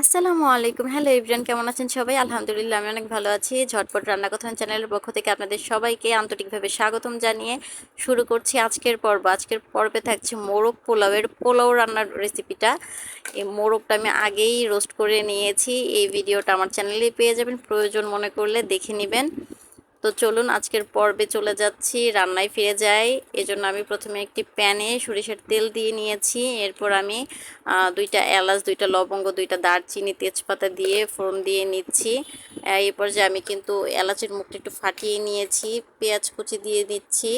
আসসালামু আলাইকুম। হ্যালো ইব্রান কেমন আছেন সবাই? আলহামদুলিল্লাহ, আমি অনেক ভালো আছি। ঝটপট রান্না কথা চ্যানেলের পক্ষ থেকে আপনাদের সবাইকে আন্তরিকভাবে স্বাগতম জানিয়ে শুরু করছি আজকের পর্ব। আজকের পর্বে থাকছে মোরগ পোলাওয়ের পোলাও রান্নার রেসিপিটা এই মোরগটা আমি আগেই রোস্ট করে নিয়েছি। এই ভিডিওটা আমার চ্যানেলেই পেয়ে যাবেন। প্রয়োজন মনে করলে দেখে নেবেন। তো চলুন আজকের পর্বে চলে যাচ্ছি, রান্নায় ফিরে যাই। এজন্য আমি প্রথমে একটি প্যানে সরিষার তেল দিয়ে নিয়েছি। এরপর আমি দুইটা এলাচ, দুইটা লবঙ্গ, দুইটা দারচিনি, তেজপাতা দিয়ে ফোড়ন দিয়ে নিচ্ছি। এরপর যে আমি কিন্তু এলাচের মুখটা একটু ফাটিয়ে নিয়েছি, পেঁয়াজ কুচি দিয়ে দিচ্ছি।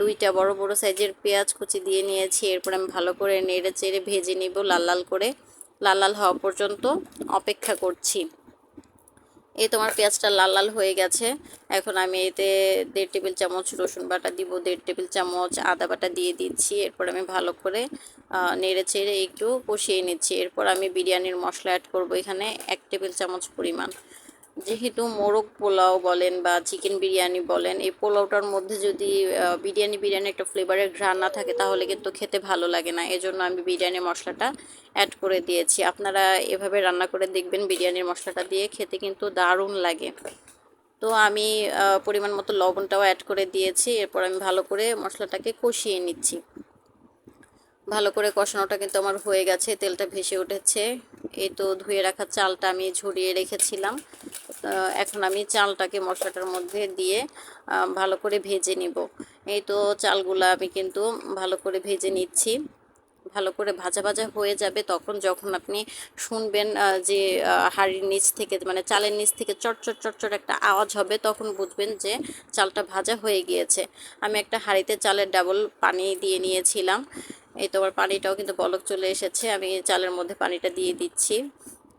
দুইটা বড় বড় সাইজের পেঁয়াজ কুচি দিয়ে নিয়েছি। এরপর আমি ভালো করে নেড়ে চেড়ে ভেজে নিব লাল লাল করে। লাল লাল হওয়া পর্যন্ত অপেক্ষা করছি। এই তোমার পেঁয়াজটা লাল লাল হয়ে গেছে। এখন আমি এতে দেড় টেবিল চামচ রসুন বাটা দিব, দেড় টেবিল চামচ আদা বাটা দিয়ে দিচ্ছি। এরপর আমি ভালো করে নেড়ে চেড়ে একটু কষিয়ে নিচ্ছি। এরপর আমি বিরিয়ানির মশলা অ্যাড করব এখানে এক টেবিল চামচ পরিমাণ। যেহেতু মোরগ পোলাও বলেন বা চিকেন বিরিয়ানি বলেন, এই পোলাওটার মধ্যে যদি বিরিয়ানি বিরিয়ানি একটা ফ্লেভারের ঘ্রাণ না থাকে, তাহলে কিন্তু খেতে ভালো লাগে না। এজন্য আমি বিরিয়ানি মশলাটা অ্যাড করে দিয়েছি। আপনারা এভাবে রান্না করে দেখবেন বিরিয়ানির মশলাটা দিয়ে, খেতে কিন্তু দারুণ লাগে। তো আমি পরিমাণ মতো লবণটাও অ্যাড করে দিয়েছি। এরপর আমি ভালো করে মশলাটাকে কষিয়ে নিচ্ছি। ভালো করে কষানোটা কিন্তু আমার হয়ে গেছে, তেলটা ভেসে উঠেছে। এই তো ধুয়ে রাখা চালটা আমি ঝরিয়ে রেখেছিলাম। এখন আমি চালটাকে মশলাটার মধ্যে দিয়ে ভালো করে ভেজে নিব। এই তো চালগুলো আমি কিন্তু ভালো করে ভেজে নিচ্ছি। ভালো করে ভাজা ভাজা হয়ে যাবে তখন যখন আপনি শুনবেন যে হাড়ির নিচ থেকে মানে চালের নিচ থেকে চটচট চটচট একটা আওয়াজ হবে, তখন বুঝবেন যে চালটা ভাজা হয়ে গিয়েছে। আমি একটা হাঁড়িতে চালের ডাবল পানি দিয়ে নিয়েছিলাম। এই তোমার পানিটাও কিন্তু বলক চলে এসেছে। আমি চালের মধ্যে পানিটা দিয়ে দিচ্ছি।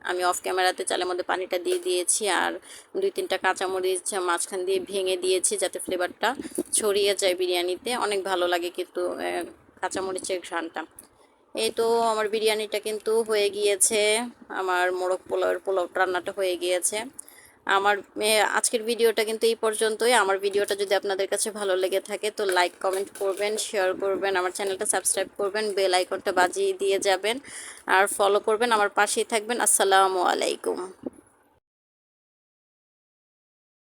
আমি অফ ক্যামেরাতে চালের মধ্যে পানিটা দিয়ে দিয়েছি আর দুই তিনটা কাঁচামরিচ মাঝখান দিয়ে ভেঙে দিয়েছি যাতে ফ্লেভারটা ছড়িয়ে যায় বিরিয়ানিতে। অনেক ভালো লাগে কিন্তু কাঁচামরিচের ঘ্রাণটা। এই তো আমার বিরিয়ানিটা কিন্তু হয়ে গিয়েছে। আমার মোরগ পোলাওয়ের পোলাও রান্নাটা হয়ে গিয়েছে। আমার আজকের ভিডিওটা কিন্তু এই পর্যন্তই। আমার ভিডিওটা যদি আপনাদের কাছে ভালো লেগে থাকে তো লাইক কমেন্ট করবেন শেয়ার করবেন, আমার চ্যানেলটা সাবস্ক্রাইব করবেন বেল আইকনটা বাজিয়ে দিয়ে যাবেন। আর ফলো করবেন, আমার পাশেই থাকবেন। আসসালামু আলাইকুম।